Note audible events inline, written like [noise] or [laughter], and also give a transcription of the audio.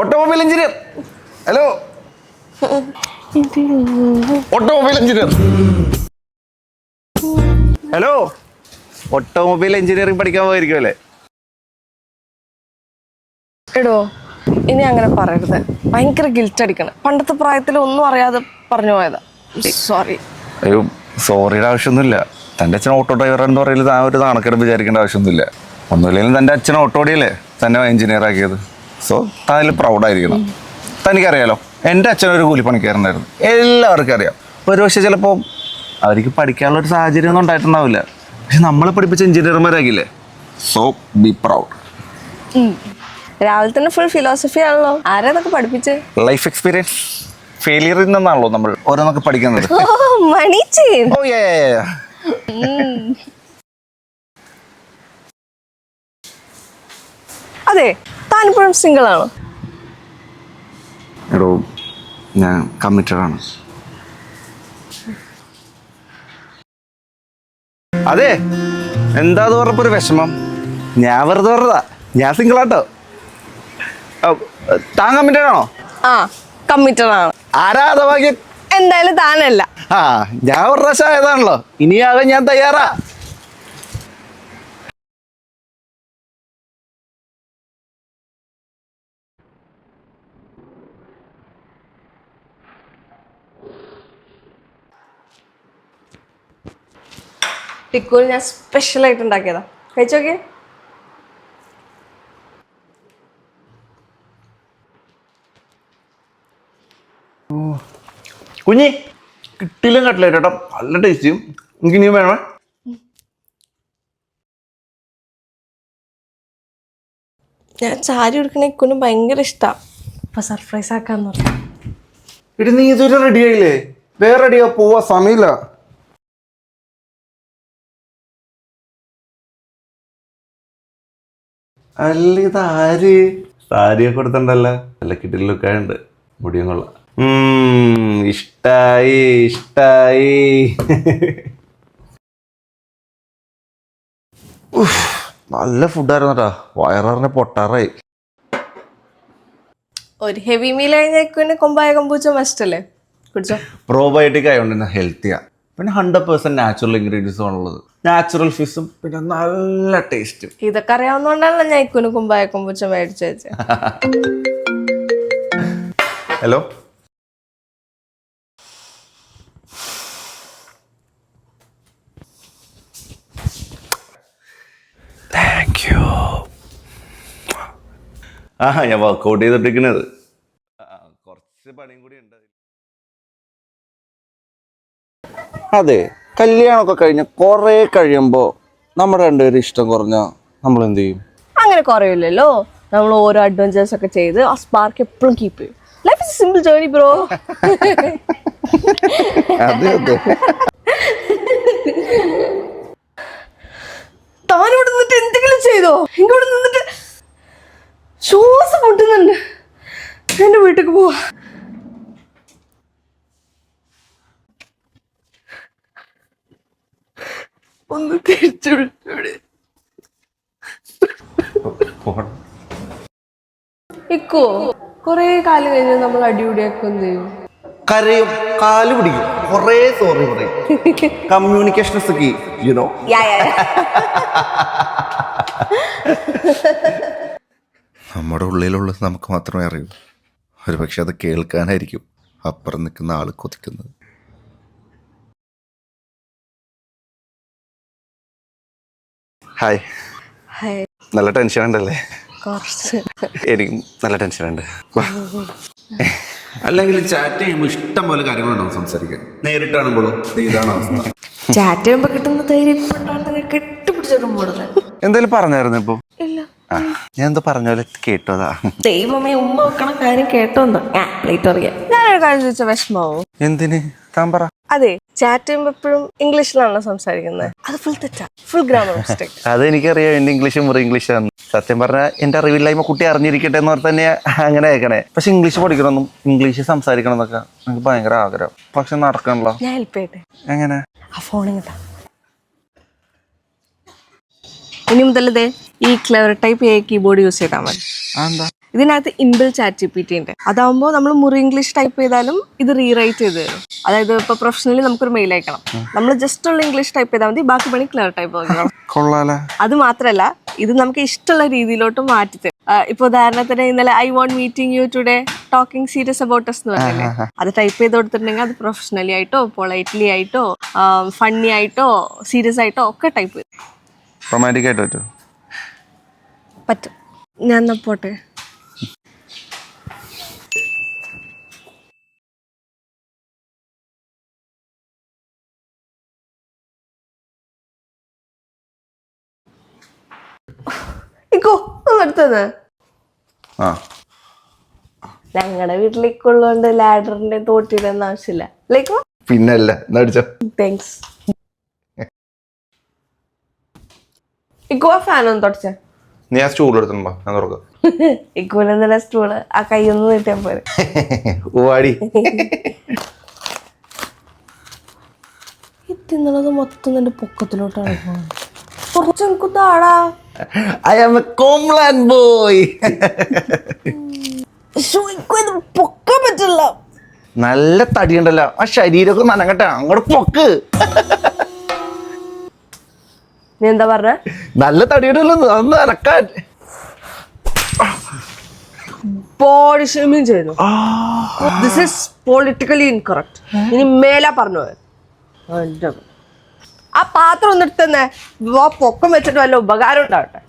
Automobile engineer. Hello. Automobile engineer. Hello. Automobile engineering പഠിക്കാൻ പോയിരിക്കും അല്ലേ എടോ ഇനി അങ്ങനെ പറയരുത്. ഭയങ്കര ഗിൽറ്റ് അടിക്കണം. പണ്ടത്തെ പ്രായത്തിൽ ഒന്നും അറിയാതെ പറഞ്ഞു പോയതാ. സോറി അയ്യോ സോറിയുടെ ആവശ്യമൊന്നുമില്ല. തന്റെ അച്ഛൻ ഓട്ടോ ഡ്രൈവറാണെന്ന് പറയുന്നത് ആ ഒരു നാണക്കേട് വിചാരിക്കേണ്ട ആവശ്യമൊന്നുമില്ല. ഒന്നുമില്ലെങ്കിലും തന്റെ അച്ഛൻ ഓട്ടോടിയല്ലേ തന്നെ എഞ്ചിനീയർ ആക്കിയത്. സോ താൻ അതിൽ പ്രൗഡായിരിക്കണം തനിക്കറിയാലോ എന്റെ അച്ഛനൊരു കൂലിപ്പണിക്കാരനായിരുന്നു. എല്ലാവർക്കും അറിയാം. ഒരു പക്ഷേ ചിലപ്പോൾ അവർക്ക് പഠിക്കാനുള്ള ഒരു സാഹചര്യം ഒന്നും ഉണ്ടായിട്ടുണ്ടാവില്ല. പക്ഷെ നമ്മളെ പഠിപ്പിച്ച എഞ്ചിനീയർമാരാകില്ലേ? സോ ബി പ്രൗഡ് രാവിലെ തന്നെ ഫുൾ ഫിലോസഫി ആണല്ലോ. ആരാ ഇതൊക്കെ പഠിപ്പിച്ച്? ലൈഫ് എക്സ്പീരിയൻസ് ഫെയിലിയറിൽ നിന്നാണല്ലോ നമ്മൾ ഓരോന്നൊക്കെ പഠിക്കുന്നത്. ഓ മണി ഓ യാ അതെ താനിപ്പോഴും സിംഗിൾ ആണോ എടോ ഞാൻ കമ്മിറ്റഡ് ആണ് അതെ എന്താ പറഞ്ഞപ്പോ ഒരു വിഷമം. ഞാൻ വെറുതെ പറഞ്ഞതാ. ഞാൻ സിംഗിൾ ആട്ടോ താൻ കമ്മിറ്റഡ് ആണോ ആ കമ്മിറ്റഡ് ആണ് ആരാ അഥവാ എന്തായാലും താനല്ല. ആ ഞാൻ ഒരു പ്രാവശ്യം ആയതാണല്ലോ. ഇനിയാകെ ഞാൻ തയ്യാറാ. ടിക്കൂൽ ഞാൻ സ്പെഷ്യൽ ആയിട്ട് ഉണ്ടാക്കിയതാ. കഴിച്ചോക്കെ കുഞ്ഞി കിട്ടില്ല കട്ടില്ല ചേട്ടാ. നല്ല ടേസ്റ്റിയും എനിക്ക് ഇനിയും വേണമേ ഞാൻ ചാരി കൊടുക്കണേ ഇക്കുനും ഭയങ്കര ഇഷ്ടാ. അപ്പൊ സർപ്രൈസ് ആക്കാന്ന് പറഞ്ഞു. ഇടി നീ ഇതുവരെ റെഡി ആയില്ലേ? വേറെ റെഡിയാ പോവാ സമയമില്ല. അല്ല ഇത് ആര്? സാരിയൊക്കെ കൊടുത്തിട്ടുണ്ടല്ലോ. നല്ല കിട്ടിലൊക്കെ ഉണ്ട് മുടിയും കൊള്ളാം. ഇഷ്ടായി ഇഷ്ടായി. നല്ല ഫുഡായിരുന്നു കേട്ടോ വയറാറിനെ പൊട്ടാറായി. ഒരു ഹെവി മീൽ കഴിഞ്ഞ കൊമ്പായ കൊമ്പൂച്ച മസ്റ്റ് അല്ലേ? കുടിച്ചോ. പ്രോബയോട്ടിക് ആയതുകൊണ്ട് ഹെൽത്തിയാ പിന്നെ ഹൺഡ്രഡ് പെർസെന്റ് നാച്ചുറൽ ഇൻഗ്രീഡിയൻസ് ആണുള്ളത്. നാച്ചുറൽ ഫിസും പിന്നെ നല്ല ടേസ്റ്റും ഇതൊക്കെ അറിയാവുന്നതുകൊണ്ടാണല്ലോ ഞാൻ ഇക്കുന് കുമ്പായ കുമ്പുച്ച മേടിച്ചു വെച്ചത് ഹലോ താങ്ക് യു ആ ഞാൻ വർക്കൗട്ട് ചെയ്തിട്ടിരിക്കുന്നത്. കുറച്ച് പണിയും കൂടി ഉണ്ട്. അതെ. കല്യാണമൊക്കെ കഴിഞ്ഞ് കുറേ കഴിയുമ്പോൾ നമ്മുടെ രണ്ടുപേരും ഇഷ്ടം കുറഞ്ഞ നമ്മൾ എന്ത് ചെയ്യും? അങ്ങനെ കുറയില്ലല്ലോ. നമ്മൾ ഓരോ അഡ്വഞ്ചേഴ്സ് ഒക്കെ ചെയ്ത് ആ സ്പാർക്ക് എപ്പോഴും കീപ്പ് ചെയ്യും. Life is simple journey bro അതെ അതെ. താനിവിടെ നിന്നിട്ട് എന്തെങ്കിലും ചെയ്തോ? ഇങ്ങോട്ട് നിന്നിട്ട് ശ്വാസം പൊട്ടുന്നുണ്ട് എന്റെ വീട്ടിലേക്ക് പോവാ. ഒന്ന് തിരിച്ചു വിളിച്ചോടെ ഇക്കോ കൊറേ കാലം കഴിഞ്ഞ് നമ്മൾ അടിപൊളിയാക്കും എന്ത് ചെയ്യും കരയും കാൽ പിടിക്കും. കൊറേ സോറി പറയും. കമ്മ്യൂണിക്കേഷൻ ഒക്കെ യുനോ നമ്മുടെ ഉള്ളിലുള്ളത് നമുക്ക് മാത്രമേ അറിയൂ. ഒരു പക്ഷെ അത് കേൾക്കാനായിരിക്കും. അപ്പുറം നിൽക്കുന്ന ആൾ കൊതിക്കുന്നത്. ഹായ് ഹായ് നല്ല ടെൻഷൻ ഉണ്ടല്ലേ? കുറച്ച്. എനിക്കും നല്ല ടെൻഷൻ ഉണ്ട്. അല്ലെങ്കിൽ ചാറ്റ് ചെയ്യുമ്പോൾ ഇഷ്ടം പോലെ കാര്യങ്ങളുണ്ടാവും സംസാരിക്കാൻ. നേരിട്ടാണുമ്പോഴോ ഇതാണ് അവസ്ഥ. ചാറ്റ് ചെയ്യുമ്പോ കിട്ടുന്ന ധൈര്യം എന്തായാലും പറഞ്ഞായിരുന്നു ഇപ്പൊ? ഞാൻ എന്തോ പറഞ്ഞ പോലെ കേട്ടതാ ദൈവമേ ഉമ്മ വെക്കണ കാര്യം കേട്ടോന്നോ. പ്ലേറ്റ് അറിയാം ഞാനൊരു കാര്യം ചോദിച്ച വിഷമാവോ എന്തിന്? താൻ പറ. അതെ ചാറ്റ് ചെയ്യുമ്പോ എപ്പോഴും ഇംഗ്ലീഷിലാണല്ലോ സംസാരിക്കുന്നത്. അത് ഫുൾ തെറ്റാ. ഫുൾ ഗ്രാമർ മിസ്റ്റേക്ക് അതെനിക്കറിയാം എന്റെ ഇംഗ്ലീഷ് മുറി ഇംഗ്ലീഷാണ് സത്യം പറഞ്ഞാൽ എന്റെ അറിവില്ലായ്മ കുട്ടി അറിഞ്ഞിരിക്കട്ടെ എന്ന് പറഞ്ഞു തന്നെ അങ്ങനെ അയക്കണേ പക്ഷെ ഇംഗ്ലീഷ് പഠിക്കണമെന്നും ഇംഗ്ലീഷ് സംസാരിക്കണം എന്നൊക്കെ എനിക്ക് ഭയങ്കര ആഗ്രഹം. പക്ഷെ നടക്കണല്ലോ. ഞാൻ ഹെൽപ്പ് ചെയ്യട്ടെ? എങ്ങനെ? ആ ഫോണിൽ ഇനി മുതൽ ഈ clever type a keyboard use ചെയ്താൽ മതി. എന്താ ഇതിനകത്ത് inbuilt chat G P T ഉണ്ട്. അതാവുമ്പോൾ നമ്മൾ മുറി ഇംഗ്ലീഷ് ടൈപ്പ് ചെയ്താലും ഇത് റീറൈറ്റ് ചെയ്ത് തരും. അതായത് ഇപ്പോൾ പ്രൊഫഷണലി നമുക്കൊരു മെയിൽ അയക്കണം. നമ്മൾ ജസ്റ്റ് ഉള്ള ഇംഗ്ലീഷ് ടൈപ്പ് ചെയ്താൽ മതി ബാക്കി പണി ക്ലിയർ ടൈപ്പ് ആക്കണം അത് മാത്രല്ല ഇത് നമുക്ക് ഇഷ്ടമുള്ള രീതിയിലോട്ട് മാറ്റി തരും. ഇപ്പൊ ഉദാഹരണത്തിന് ഇന്നലെ I want meeting you today talking serious about എന്ന് പറഞ്ഞില്ലേ? അത് ടൈപ്പ് ചെയ്ത് കൊടുത്തിട്ടുണ്ടെങ്കിൽ അത് പ്രൊഫഷണലി ആയിട്ടോ പൊളൈറ്റ്ലി ആയിട്ടോ ഫണ്ണി ആയിട്ടോ സീരിയസ് ആയിട്ടോ ഒക്കെ ടൈപ്പ് ചെയ്യും. റൊമാന്റിക് ആയിട്ട് പറ്റും? പറ്റും. ഞാൻ പോട്ടെ? ഇക്കോ അടുത്തത് ആ. ഞങ്ങളുടെ വീട്ടിലേക്ക് ഉള്ളതുകൊണ്ട് ലാഡറിന്റെ തോട്ടിയിടൊന്നും ആവശ്യമില്ല. ലൈക്കോ പിന്നല്ല എന്നാ അടിച്ചോ. താങ്ക്സ് ഇക്കോ ആ ഫാൻ ഒന്ന് തുടച്ച. നീ ആ സ്റ്റൂൾ എടുത്തിട്ടുണ്ടോ ഞാൻ തുറക്കാം. [laughs] ഇക്കോനെ തന്നെ സ്റ്റൂൾ ആ കൈയൊന്ന് നീട്ടിയാ പോരെ. ഓടി [laughs] ഈ [laughs] തിന്നണത് മൊത്തം എന്റെ പൊക്കത്തിലോട്ടാണ് പോകുന്നത് കുറച്ച് എനിക്ക് Tara. എ കോംലാൻ ബോയ് ശ്ശോ, ഇക്കോ ഇത് പൊക്കാൻ പറ്റില്ല. നല്ല തടിയുണ്ടല്ലോ. ആ ശരീരമൊക്കെ നനങ്ങട്ടെ. അങ്ങോട്ട് പൊക്ക്. നീ എന്താ പറഞ്ഞ? നല്ല തടിയുണ്ടല്ലോ അന്ന് നടക്കാൻ ബോഡി ഷേമിങ് ആ. ദിസ് ഇസ് പൊളിറ്റിക്കലി ഇൻകറക്റ്റ് ഇനി മേല പറഞ്ഞു പോയത് ആ പാത്രം ഒന്ന് എടുത്തന്നെ പൊക്കം വെച്ചിട്ട് വല്ല ഉപകാരം ഉണ്ടാവട്ടെ.